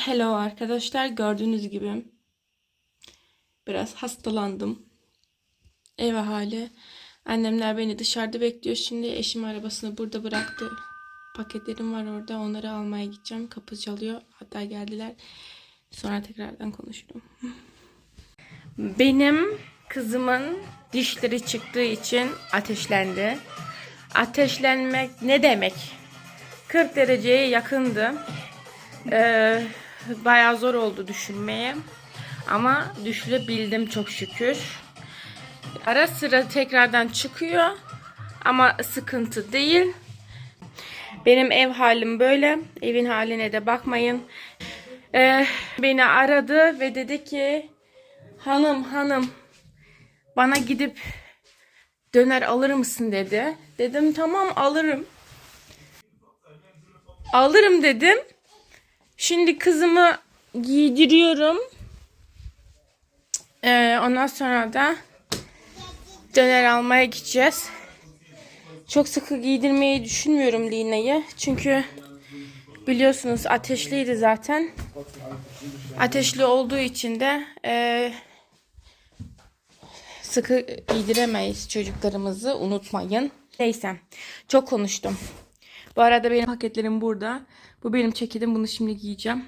Hello arkadaşlar gördüğünüz gibi biraz hastalandım. Ev hali. Annemler beni dışarıda bekliyor şimdi. Eşim arabasını burada bıraktı. Paketlerim var orada. Onları almaya gideceğim. Kapı çalıyor. Hatta geldiler. Sonra tekrardan konuşurum. Benim kızımın dişleri çıktığı için ateşlendi. Ateşlenmek ne demek? 40 dereceye yakındı. Ee, bayağı zor oldu düşürmeye. Ama düşürebildim çok şükür. Ara sıra tekrardan çıkıyor. Ama sıkıntı değil. Benim ev halim böyle. Evin haline de bakmayın. Ee, beni aradı ve dedi ki hanım hanım bana gidip döner alır mısın dedi. Dedim tamam alırım. Alırım dedim. Şimdi kızımı giydiriyorum. Ee, ondan sonra da döner almaya gideceğiz. Çok sıkı giydirmeyi düşünmüyorum Lina'yı. Çünkü biliyorsunuz ateşliydi zaten. Ateşli olduğu için de e, sıkı giydiremeyiz çocuklarımızı unutmayın. Neyse çok konuştum. Bu arada benim paketlerim burada. Bu benim çekidim. Bunu şimdi giyeceğim.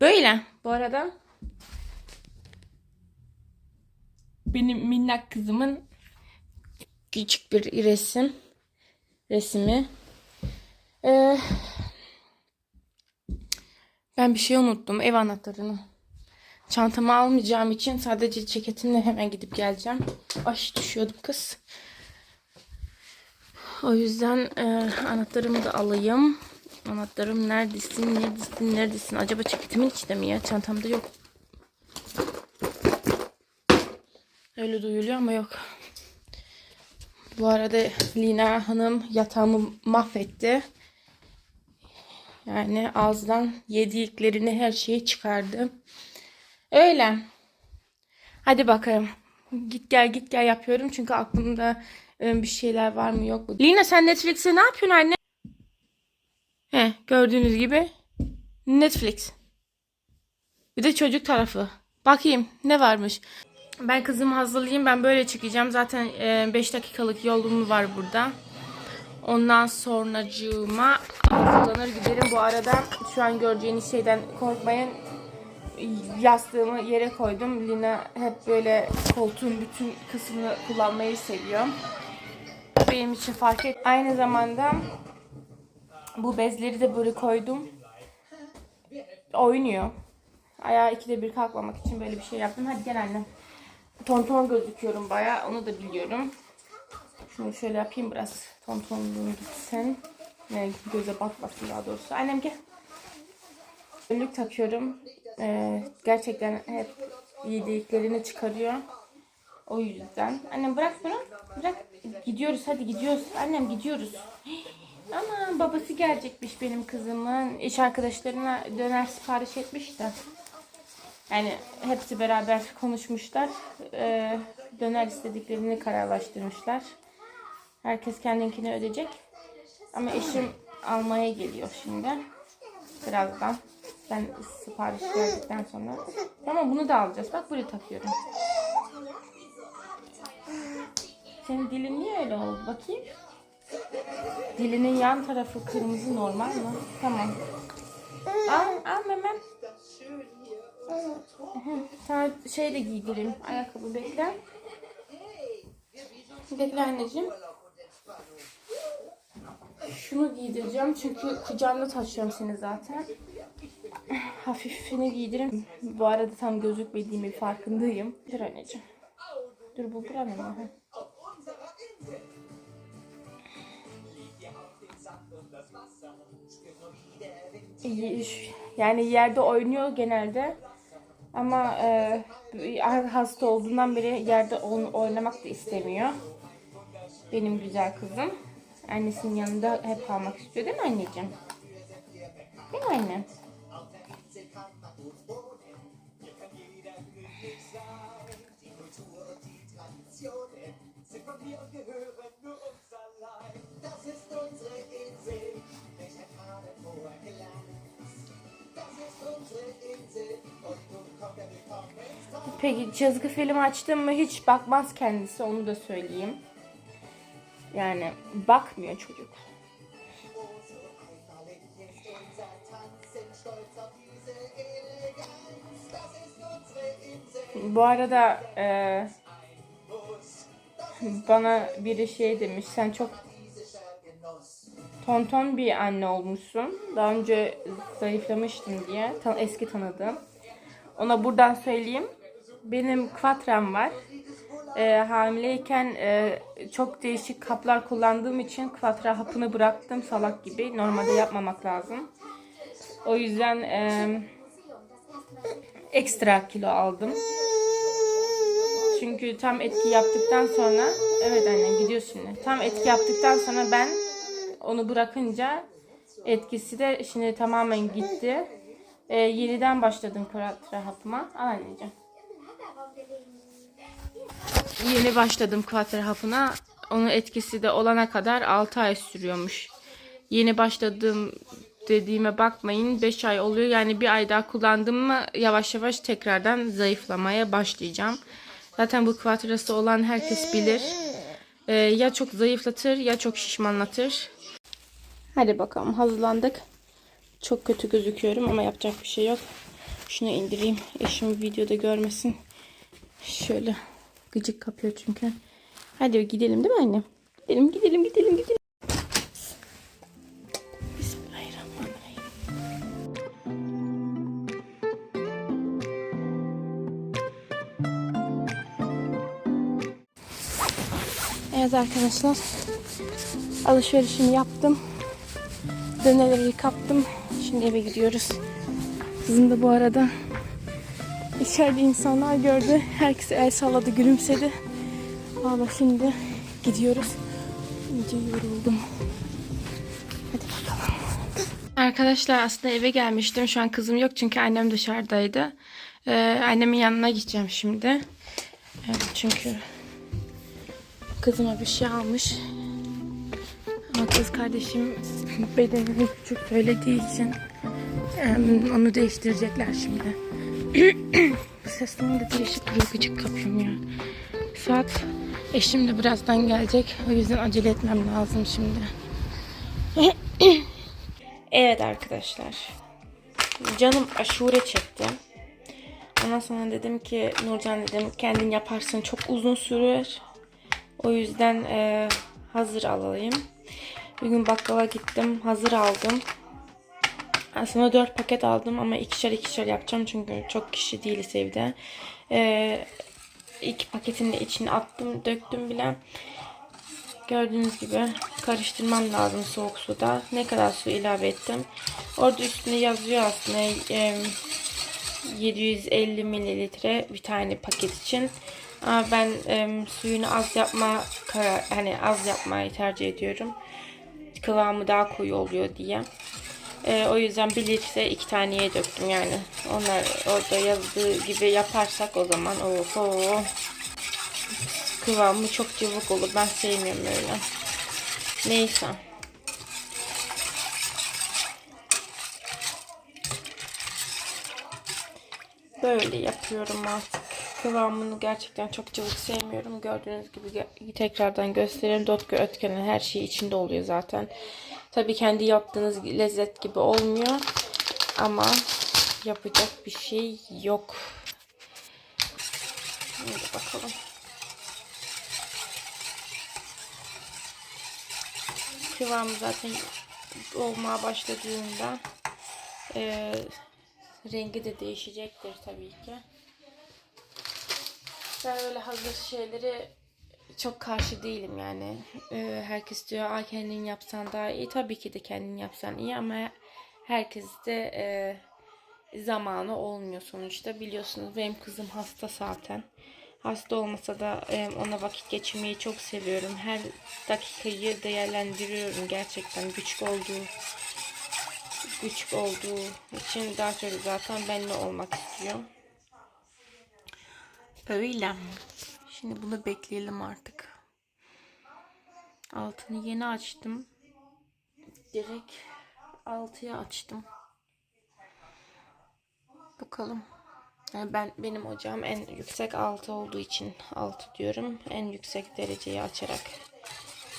Böyle. Bu arada benim minnak kızımın küçük bir resim. Resmi. Ee, ben bir şey unuttum. Ev anahtarını. Çantamı almayacağım için sadece ceketimle hemen gidip geleceğim. Ay düşüyordum kız. O yüzden e, anahtarımı da alayım. Anahtarım neredesin, neredesin, neredesin? Acaba ceketimin içinde mi ya? Çantamda yok. Öyle duyuluyor ama yok. Bu arada Lina Hanım yatağımı mahvetti. Yani ağızdan yediklerini her şeyi çıkardı. Öyle. Hadi bakalım. Git gel git gel yapıyorum çünkü aklımda e, bir şeyler var mı yok mu? Lina sen Netflix'te ne yapıyorsun anne? He gördüğünüz gibi Netflix. Bir de çocuk tarafı. Bakayım ne varmış. Ben kızımı hazırlayayım. Ben böyle çıkacağım. Zaten 5 dakikalık yolum var burada. Ondan sonracığıma hazırlanır giderim. Bu arada şu an göreceğiniz şeyden korkmayın. Yastığımı yere koydum. Lina hep böyle koltuğun bütün kısmını kullanmayı seviyor. Benim için fark et. Aynı zamanda bu bezleri de böyle koydum. Oynuyor. Ayağı ikide bir kalkmamak için böyle bir şey yaptım. Hadi gel anne. Tonton gözüküyorum bayağı. Onu da biliyorum. Şunu şöyle yapayım biraz. Tontonluğunu gitsin. Yani göze batmasın daha doğrusu. Annem gel. Önlük takıyorum. Ee, gerçekten hep yediklerini çıkarıyor. O yüzden. Annem bırak bunu. Bırak. Gidiyoruz hadi gidiyoruz. Annem gidiyoruz. Ama babası gelecekmiş benim kızımın. İş arkadaşlarına döner sipariş etmiş de. Yani hepsi beraber konuşmuşlar. Ee, döner istediklerini kararlaştırmışlar. Herkes kendinkini ödeyecek. Ama eşim almaya geliyor şimdi. Birazdan. Ben sipariş verdikten sonra. Tamam bunu da alacağız. Bak buraya takıyorum. Senin dilin niye öyle oldu? Bakayım. Dilinin yan tarafı kırmızı normal mi? Tamam. Al, al memem. Sana şey de giydireyim. Ayakkabı bekle. Bekle anneciğim. Şunu giydireceğim çünkü kucağımda taşıyorum seni zaten. Hafifini giydirim. Bu arada tam gözükmediğimi farkındayım. Dur anneciğim. Dur bu buranın mı? Yani yerde oynuyor genelde. Ama e, hasta olduğundan beri yerde oynamak da istemiyor. Benim güzel kızım. Annesinin yanında hep kalmak istiyor değil mi anneciğim? Değil mi anne? Peki çizgi film açtım mı hiç bakmaz kendisi onu da söyleyeyim. Yani bakmıyor çocuk. Bu arada e, bana biri şey demiş sen çok tonton bir anne olmuşsun. Daha önce zayıflamıştın diye eski tanıdığım. Ona buradan söyleyeyim. Benim kvatram var. Ee, hamileyken e, çok değişik kaplar kullandığım için kvatra hapını bıraktım salak gibi. Normalde yapmamak lazım. O yüzden e, ekstra kilo aldım. Çünkü tam etki yaptıktan sonra evet anne gidiyor. Tam etki yaptıktan sonra ben onu bırakınca etkisi de şimdi tamamen gitti. Ee, yeniden başladım kvatra hapıma. Al anneciğim. Yeni başladım kvatra hapına. Onun etkisi de olana kadar 6 ay sürüyormuş. Yeni başladığım dediğime bakmayın 5 ay oluyor. Yani bir ay daha kullandım mı yavaş yavaş tekrardan zayıflamaya başlayacağım. Zaten bu kvatrası olan herkes bilir. Ee, ya çok zayıflatır ya çok şişmanlatır. Hadi bakalım hazırlandık. Çok kötü gözüküyorum ama yapacak bir şey yok. Şunu indireyim. Eşim videoda görmesin. Şöyle gıcık kapıyor çünkü. Hadi gidelim değil mi anne? Gidelim gidelim gidelim gidelim. Evet arkadaşlar. Alışverişimi yaptım. Döneleri kaptım. Şimdi eve gidiyoruz. Kızım da bu arada içeride insanlar gördü. Herkes el salladı, gülümsedi. Valla şimdi gidiyoruz. İyice yoruldum. Hadi bakalım. Arkadaşlar aslında eve gelmiştim. Şu an kızım yok çünkü annem dışarıdaydı. Ee, annemin yanına gideceğim şimdi. Evet, çünkü kızıma bir şey almış. Kız kardeşim bedenini küçük söylediği için onu değiştirecekler şimdi. Seslerim de değişik bir gıcık kapıyorum ya. Saat eşim de birazdan gelecek. O yüzden acele etmem lazım şimdi. evet arkadaşlar. Canım aşure çekti. Ondan sonra dedim ki Nurcan dedim kendin yaparsın çok uzun sürer. O yüzden e, hazır alayım. Bugün bakkala gittim. Hazır aldım. Aslında 4 paket aldım ama ikişer ikişer yapacağım. Çünkü çok kişi değiliz evde. Ee, iki paketin de içine attım. Döktüm bile. Gördüğünüz gibi karıştırmam lazım soğuk suda. Ne kadar su ilave ettim. Orada üstünde yazıyor aslında e, 750 mililitre bir tane paket için. Ama ben e, suyunu az yapma hani az yapmayı tercih ediyorum. Kıvamı daha koyu oluyor diye. E, o yüzden bir litre iki taneye döktüm yani. Onlar orada yazdığı gibi yaparsak o zaman oho kıvamı çok cıvık olur. Ben sevmiyorum öyle. Neyse. Böyle yapıyorum artık. Kıvamını gerçekten çok cıvık sevmiyorum. Gördüğünüz gibi tekrardan göstereyim. Dotku ötkenin her şeyi içinde oluyor zaten. Tabii kendi yaptığınız lezzet gibi olmuyor. Ama yapacak bir şey yok. Şimdi bakalım. Kıvamı zaten olmaya başladığında e, rengi de değişecektir tabii ki. Ben öyle hazır şeyleri çok karşı değilim yani. Ee, herkes diyor Aa, kendin yapsan daha iyi. Tabii ki de kendin yapsan iyi ama herkes de e, zamanı olmuyor sonuçta. Biliyorsunuz benim kızım hasta zaten. Hasta olmasa da e, ona vakit geçirmeyi çok seviyorum. Her dakikayı değerlendiriyorum gerçekten güç olduğu güç olduğu için daha çok zaten benimle olmak istiyor. Öyle. Şimdi bunu bekleyelim artık. Altını yeni açtım. Direkt altıya açtım. Bakalım. Yani ben benim ocağım en yüksek 6 olduğu için 6 diyorum. En yüksek dereceyi açarak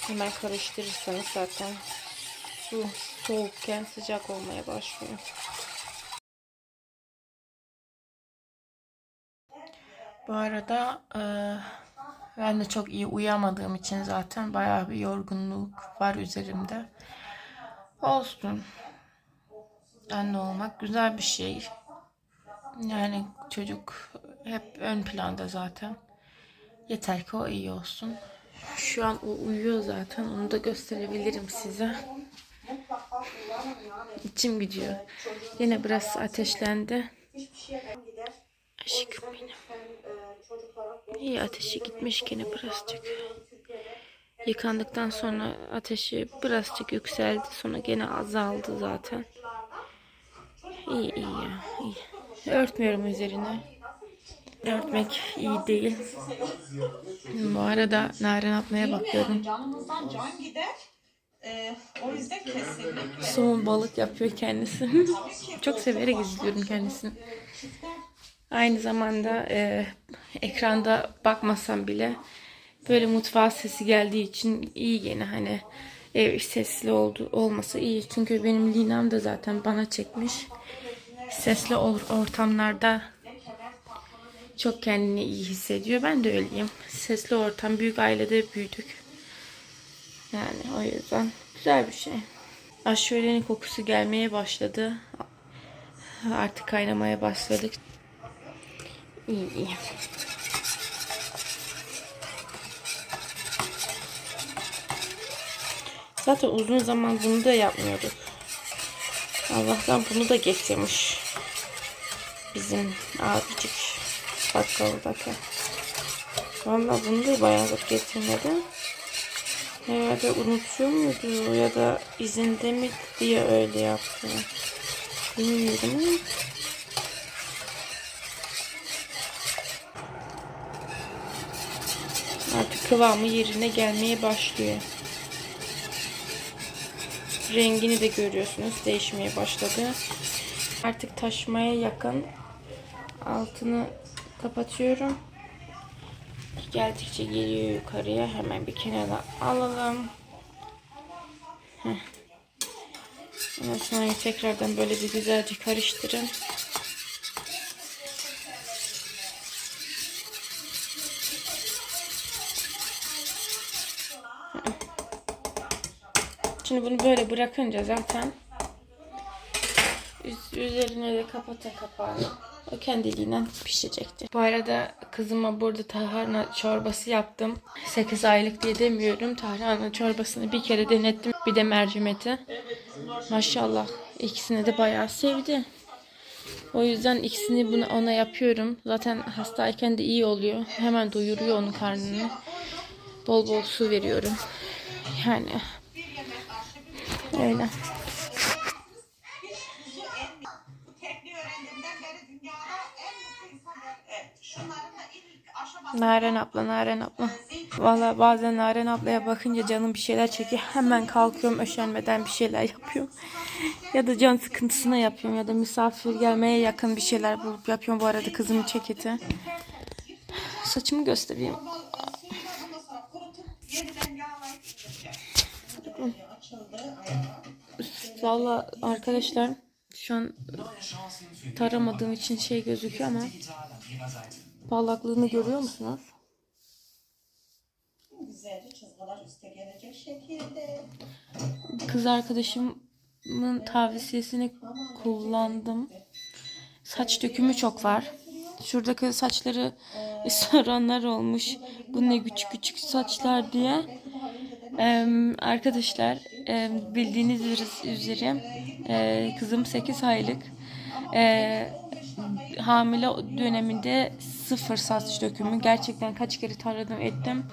hemen karıştırırsanız zaten su soğukken sıcak olmaya başlıyor. Bu arada eee, ben de çok iyi uyuyamadığım için zaten bayağı bir yorgunluk var üzerimde. Olsun. Anne olmak güzel bir şey. Yani çocuk hep ön planda zaten. Yeter ki o iyi olsun. Şu an o uyuyor zaten. Onu da gösterebilirim size. İçim gidiyor. Yine biraz ateşlendi. Aşkım benim. İyi ateşi gitmiş gene birazcık. Yıkandıktan sonra ateşi birazcık yükseldi. Sonra gene azaldı zaten. İyi iyi ya. iyi. Örtmüyorum üzerine. Örtmek iyi değil. Bu arada Naren ablaya bakıyorum. Canımızdan can gider. Ee, o yüzden kesinlikle. Somon balık yapıyor kendisi. Çok severek izliyorum kendisini. Aynı zamanda e, ekranda bakmasam bile böyle mutfağa sesi geldiği için iyi gene hani ev sesli oldu olması iyi. Çünkü benim Linam da zaten bana çekmiş. Sesli or- ortamlarda çok kendini iyi hissediyor. Ben de öyleyim. Sesli ortam, büyük ailede büyüdük. Yani o yüzden güzel bir şey. Aşurenin kokusu gelmeye başladı. Artık kaynamaya başladık. İyi iyi. Zaten uzun zaman bunu da yapmıyorduk. Allah'tan bunu da getirmiş. Bizim abicik bakkaldaki. Vallahi bunu da bayağıdır getirmedi. Herhalde unutuyor muydu ya da izinde mi diye öyle yaptı. Bilmiyorum ama. Artık kıvamı yerine gelmeye başlıyor. Rengini de görüyorsunuz değişmeye başladı. Artık taşmaya yakın. Altını kapatıyorum. Geldikçe geliyor yukarıya. Hemen bir kenara alalım. Heh. Ondan sonra tekrardan böyle bir güzelce karıştırın. Şimdi bunu böyle bırakınca zaten üz- üzerine de kapata kapağını. O kendiliğinden pişecektir. Bu arada kızıma burada tarhana çorbası yaptım. 8 aylık diye demiyorum. Tarhana çorbasını bir kere denettim. Bir de mercimeti. Maşallah ikisini de bayağı sevdi. O yüzden ikisini buna, ona yapıyorum. Zaten hastayken de iyi oluyor. Hemen doyuruyor onun karnını. Bol bol su veriyorum. Yani öyle. Naren abla, Naren abla. Valla bazen Naren ablaya bakınca canım bir şeyler çekiyor. Hemen kalkıyorum öşenmeden bir şeyler yapıyorum. Ya da can sıkıntısına yapıyorum ya da misafir gelmeye yakın bir şeyler bulup yapıyorum. Bu arada kızımın ceketi. Saçımı göstereyim. Ondan sonra kurutup yeniden yağlayıp pişireceğim. Açıldı ayağı. Valla arkadaşlar şu an taramadığım için şey gözüküyor ama parlaklığını görüyor musunuz? Kız arkadaşımın tavsiyesini kullandım. Saç dökümü çok var. Şuradaki saçları soranlar olmuş. Bu ne küçük küçük saçlar diye. Ee, arkadaşlar e, bildiğiniz üzere e, kızım 8 aylık. E, hamile döneminde sıfır saç dökümü. Gerçekten kaç kere taradım ettim.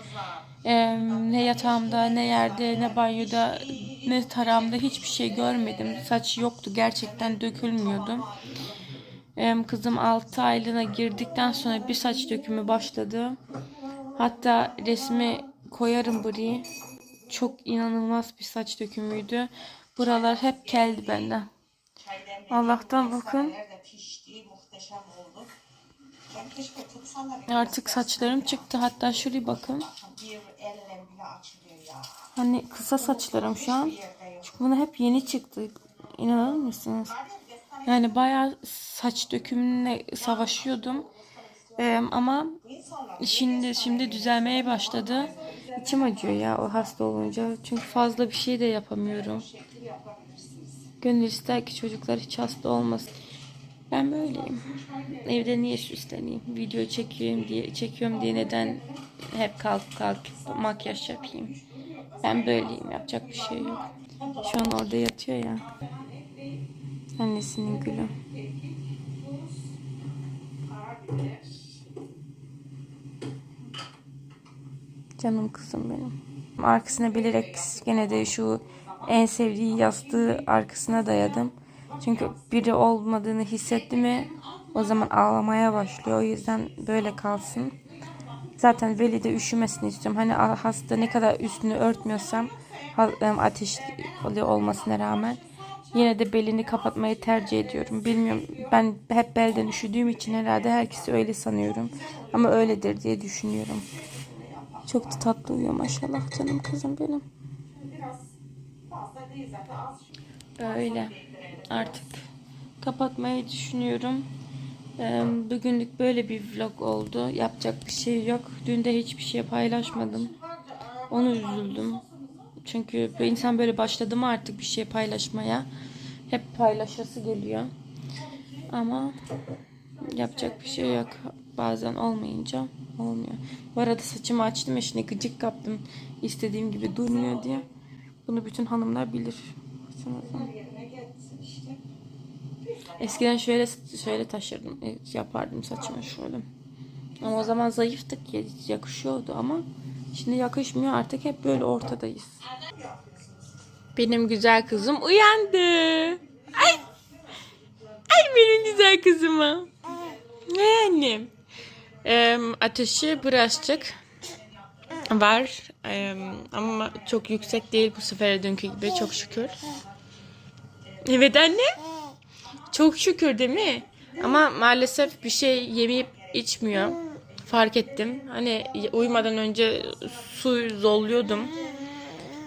Ee, ne yatağımda, ne yerde, ne banyoda, ne tarağımda hiçbir şey görmedim. Saç yoktu. Gerçekten dökülmüyordu. Ee, kızım 6 aylığına girdikten sonra bir saç dökümü başladı. Hatta resmi koyarım buraya. Çok inanılmaz bir saç dökümüydü. Buralar hep keldi benden. Allah'tan bakın. Artık saçlarım çıktı. Hatta şuraya bakın. Hani kısa saçlarım şu an. Çünkü buna hep yeni çıktı. İnanır mısınız? Yani bayağı saç dökümüne savaşıyordum. Ee, ama şimdi şimdi düzelmeye başladı. İçim acıyor ya o hasta olunca. Çünkü fazla bir şey de yapamıyorum. Gönül ister ki çocuklar hiç hasta olmasın. Ben böyleyim. Evde niye süsleneyim? Video çekiyorum diye çekiyorum diye neden hep kalk kalk makyaj yapayım? Ben böyleyim. Yapacak bir şey yok. Şu an orada yatıyor ya. Annesinin gülü. Canım kızım benim. Arkasına bilerek gene de şu en sevdiği yastığı arkasına dayadım. Çünkü biri olmadığını hissetti mi o zaman ağlamaya başlıyor. O yüzden böyle kalsın. Zaten Veli de üşümesini istiyorum. Hani hasta ne kadar üstünü örtmüyorsam ateşli olmasına rağmen yine de belini kapatmayı tercih ediyorum. Bilmiyorum ben hep belden üşüdüğüm için herhalde herkesi öyle sanıyorum. Ama öyledir diye düşünüyorum. Çok da tatlı uyuyor maşallah canım kızım benim. Öyle. Artık kapatmayı düşünüyorum. Ee, Bugünlük böyle bir vlog oldu. Yapacak bir şey yok. Dün de hiçbir şey paylaşmadım. Onu üzüldüm. Çünkü insan böyle başladı mı artık bir şey paylaşmaya. Hep paylaşası geliyor. Ama yapacak bir şey yok. Bazen olmayınca olmuyor. Bu arada saçımı açtım ya şimdi gıcık kaptım. İstediğim gibi durmuyor diye. Bunu bütün hanımlar bilir. Eskiden şöyle şöyle taşırdım, e, yapardım saçımı şöyle. Ama o zaman zayıftık ya yakışıyordu ama şimdi yakışmıyor artık hep böyle ortadayız. Benim güzel kızım uyandı. Ay. Ay benim güzel kızıma. Ne annem? Ateşi birazcık var ama çok yüksek değil bu sefer dünkü gibi çok şükür. Evet anne. Çok şükür değil mi? Ama maalesef bir şey yemeyip içmiyor. Fark ettim. Hani uyumadan önce su zolluyordum.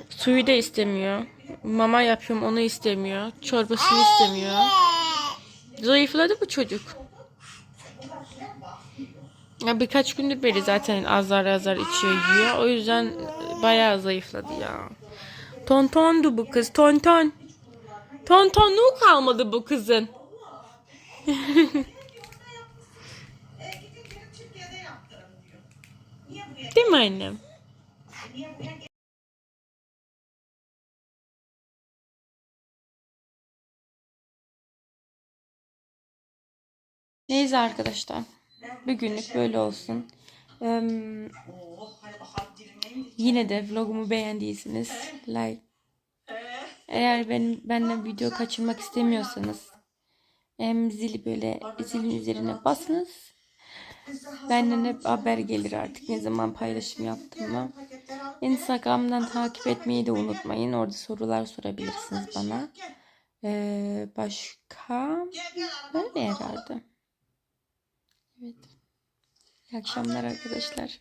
Suyu da istemiyor. Mama yapıyorum onu istemiyor. Çorbasını istemiyor. Zayıfladı bu çocuk. Ya birkaç gündür beri zaten azar azar içiyor yiyor. O yüzden bayağı zayıfladı ya. Tontondu bu kız. Tonton. Tontonluğu kalmadı bu kızın. Değil mi annem? Neyse arkadaşlar. Bugünlük böyle olsun. Dilimleyin. yine de vlogumu beğendiyseniz like. Eğer benim benden video kaçırmak istemiyorsanız em, zili böyle zilin üzerine basınız. Benden hep haber gelir artık ne zaman paylaşım yaptığımı. Instagram'dan takip etmeyi de unutmayın. Orada sorular sorabilirsiniz bana. Ee, başka böyle herhalde. Evet. İyi akşamlar arkadaşlar.